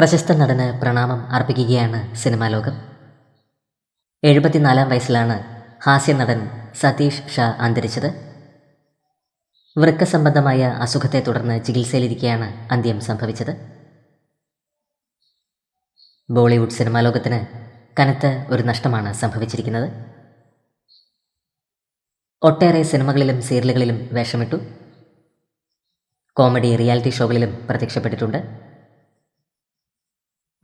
പ്രശസ്ത നടന് പ്രണാമം അർപ്പിക്കുകയാണ് സിനിമാ ലോകം. എഴുപത്തിനാലാം വയസ്സിലാണ് ഹാസ്യ നടൻ സതീഷ് ഷാ അന്തരിച്ചത്. വൃക്ക സംബന്ധമായ അസുഖത്തെ തുടർന്ന് ചികിത്സയിലിരിക്കെയാണ് അന്ത്യം സംഭവിച്ചത്. ബോളിവുഡ് സിനിമാ ലോകത്തിന് കനത്ത ഒരു നഷ്ടമാണ് സംഭവിച്ചിരിക്കുന്നത്. ഒട്ടേറെ സിനിമകളിലും സീരിയലുകളിലും വേഷമിട്ടു. Comedy reality ഷോകളിലും പ്രത്യക്ഷപ്പെട്ടിട്ടുണ്ട്.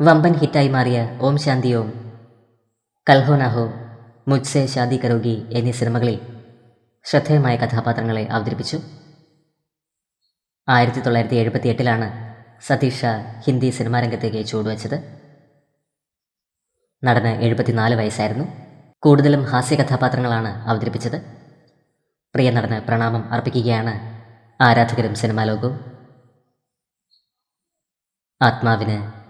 വമ്പൻ ഹിറ്റായി മാറിയ ഓം ശാന്തി ഓം കൽഹോനാഹോ മുജ്സെ ഷാദി കരോഗി എന്നീ സിനിമകളിൽ ശ്രദ്ധേയമായ കഥാപാത്രങ്ങളെ അവതരിപ്പിച്ചു. ആയിരത്തി തൊള്ളായിരത്തി എഴുപത്തി എട്ടിലാണ് സതീഷ് ഷാ ഹിന്ദി സിനിമാ രംഗത്തേക്ക് ചുവടുവച്ചത്. നടന് എഴുപത്തിനാല് വയസ്സായിരുന്നു. കൂടുതലും ഹാസ്യ കഥാപാത്രങ്ങളാണ് അവതരിപ്പിച്ചത്. പ്രിയ നടന് പ്രണാമം അർപ്പിക്കുകയാണ് ആരാധകരും സിനിമാ ലോകവും. ആത്മാവിന്